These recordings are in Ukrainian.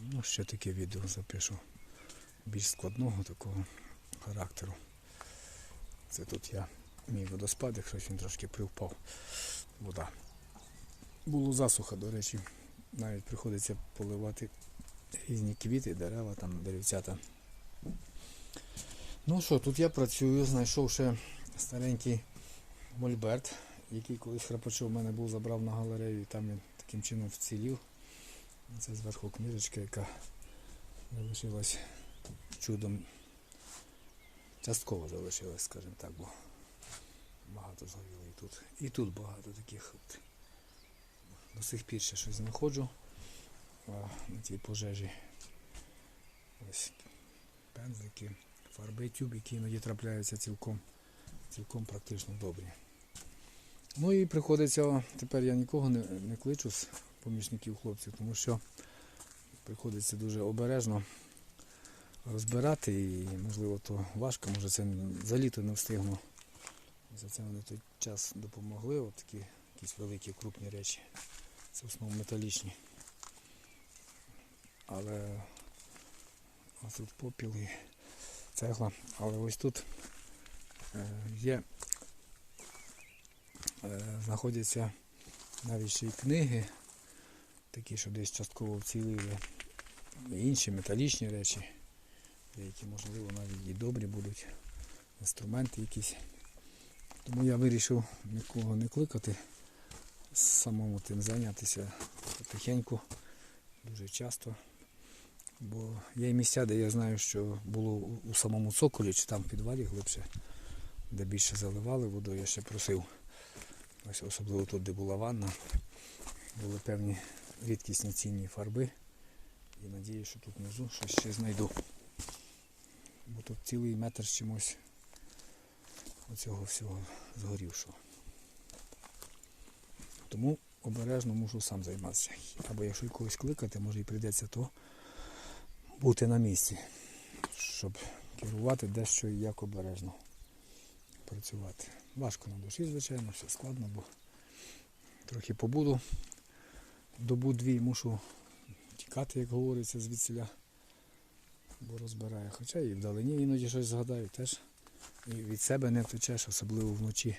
Ну, ще таке відео запишу. Більш складного такого характеру. Це тут я мій водоспад, якщо він трошки привпав. Вода. Було засуха, до речі. Навіть приходиться поливати різні квіти, дерева, там, деревцята. Ну що, тут я працюю, знайшов ще старенький мольберт, який колись храпачов в мене був, забрав на галерею і там він таким чином вцілів. Це зверху книжечка, яка залишилась чудом. Частково залишилась, скажімо так, бо багато згоріло і тут. І тут багато таких. От. До сих пір ще щось знаходжу на тій пожежі. Ось пензлики, фарби, тюбики іноді трапляються цілком, цілком практично добрі. Ну і приходиться, тепер я нікого не, не кличу помічників хлопців, тому що приходиться дуже обережно розбирати і можливо то важко, може це за літо не встигну. За це вони той час допомогли, от такі якісь великі крупні речі. Це в основному металічні. Але ось тут попіл і цегла. Але ось тут е, є, е, знаходяться навіть ще й книги, такі, що десь частково вцілили, інші металічні речі, які можливо навіть і добрі будуть, інструменти якісь. Тому я вирішив нікого не кликати, самому тим зайнятися потихеньку, дуже часто. Бо є місця, де я знаю, що було у- самому цоколі чи там в підвалі глибше, де більше заливали водою, я ще просив. Ось особливо тут, де була ванна, були певні рідкісні цінні фарби. І надію, що тут внизу щось ще знайду. Бо тут цілий метр з чимось оцього всього згорівшого. Тому обережно мушу сам займатися. Або якщо когось кликати, може і прийдеться то бути на місці, щоб керувати дещо і як обережно працювати. Важко на душі, звичайно, все складно, бо трохи побуду. Добу-дві мушу тікати, як говориться, звідсіля, бо розбирає. Хоча і вдалині іноді щось згадаю теж. І від себе не втечеш, особливо вночі.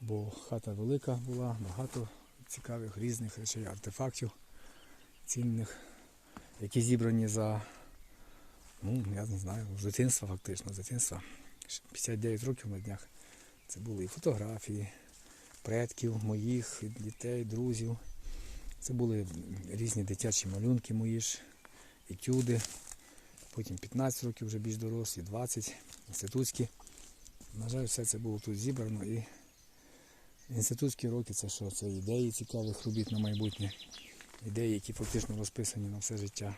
Бо хата велика була, багато цікавих різних речей, артефактів цінних, які зібрані за, ну, я не знаю, з дитинства фактично, з дитинства. 59 років на днях. Це були і фотографії предків моїх, дітей, друзів. Це були різні дитячі малюнки мої ж, етюди. Потім 15 років вже більш дорослі, 20, інститутські. На жаль, все це було тут зібрано і інститутські роки це що? Це ідеї цікавих робіт на майбутнє. Ідеї, які фактично розписані на все життя.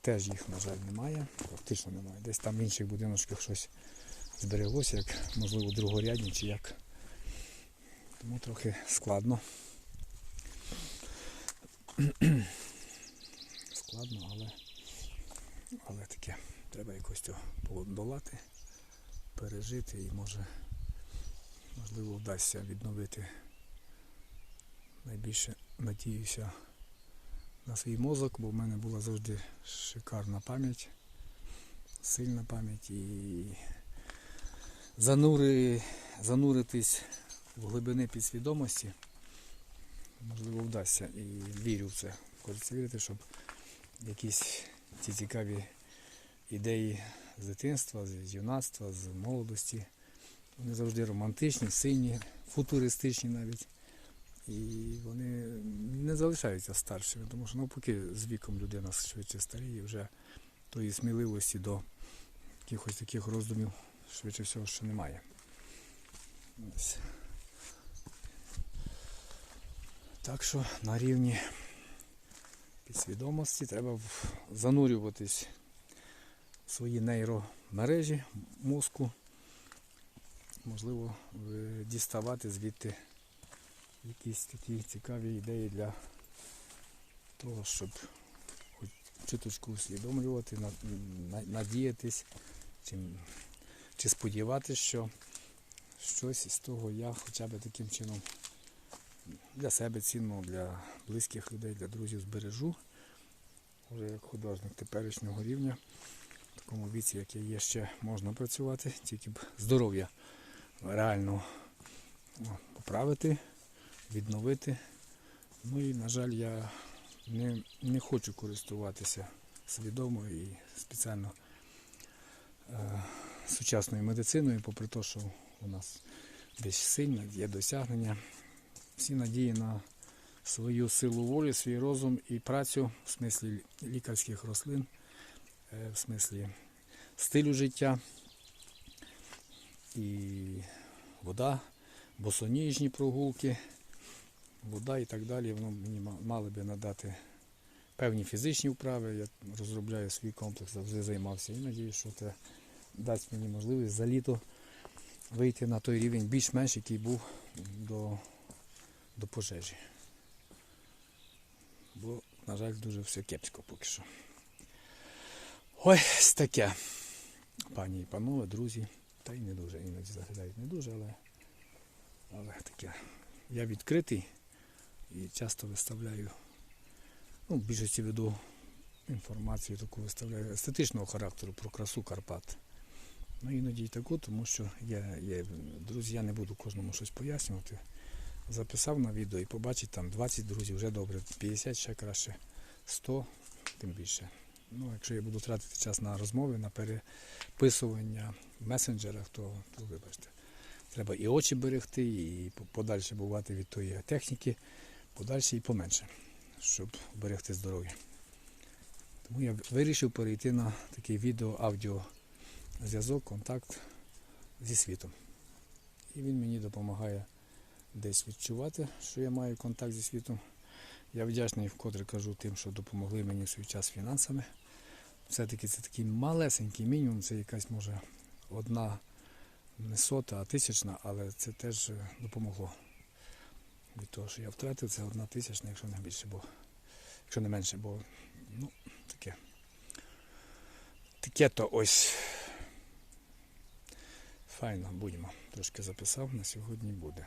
Теж їх, на жаль, немає. Фактично немає. Десь там в інших будиночках щось збереглося, як можливо другорядні чи як. Тому трохи складно. Складно, але, але таке. Треба якось цього подолати, пережити і може можливо вдасться відновити. Найбільше надіюся на свій мозок, бо в мене була завжди шикарна пам'ять, сильна пам'ять і занури, зануритись в глибини підсвідомості. Можливо, вдасться і вірю в це. Хочеться вірити, щоб якісь ці цікаві ідеї з дитинства, з юнацтва, з молодості. Вони завжди романтичні, сильні, футуристичні навіть. І вони не залишаються старшими, тому що навпаки з віком людина швидше старіє, вже тої сміливості до якихось таких роздумів швидше всього ще немає. Ось. Так що на рівні підсвідомості треба занурюватись в свої нейромережі мозку. Можливо, діставати звідти якісь такі цікаві ідеї для того, щоб хоч чуточку усвідомлювати, на- на- надіятись, чи, чи сподіватися, що щось із того я хоча б таким чином для себе цінно, для близьких людей, для друзів збережу вже як художник теперішнього рівня. В такому віці, як я є, ще можна працювати, тільки б здоров'я реально поправити, відновити. Ну і, на жаль, я не, не хочу користуватися свідомо і спеціально е, сучасною медициною, попри те, що у нас десь сильно є досягнення. Всі надії на свою силу волі, свій розум і працю в смислі лікарських рослин, е, в смислі стилю життя і вода, босоніжні прогулки, вода і так далі. Воно мені ма- мали би надати певні фізичні вправи. Я розробляю свій комплекс, завжди займався і надіюсь, що це дасть мені можливість за літо вийти на той рівень більш-менш, який був до, до пожежі. Бо, на жаль, дуже все кепсько поки що. Ось таке. Пані і панове, друзі, та й не дуже, іноді заглядають не дуже, але, але таке. Я відкритий і часто виставляю, ну, в більшості веду інформацію таку виставляю естетичного характеру про красу Карпат. Ну іноді і таку, тому що я, я, друзі, я не буду кожному щось пояснювати. Записав на відео і побачить там 20 друзів, вже добре, 50 ще краще, 100 тим більше. Ну, якщо я буду тратити час на розмови, на переписування в месенджерах, то, то вибачте. Треба і очі берегти, і подальше бувати від тої техніки, подальше і поменше, щоб берегти здоров'я. Тому я вирішив перейти на такий відео-аудіо зв'язок, контакт зі світом. І він мені допомагає десь відчувати, що я маю контакт зі світом. Я вдячний вкотре кажу тим, що допомогли мені в свій час фінансами. Все-таки це такий малесенький мінімум, це якась може одна не сота, а тисячна, але це теж е, допомогло. Від того, що я втратив, це одна тисячна, якщо не більше, бо якщо не менше, бо ну, таке. Таке то ось. Файно, будемо. Трошки записав, на сьогодні буде.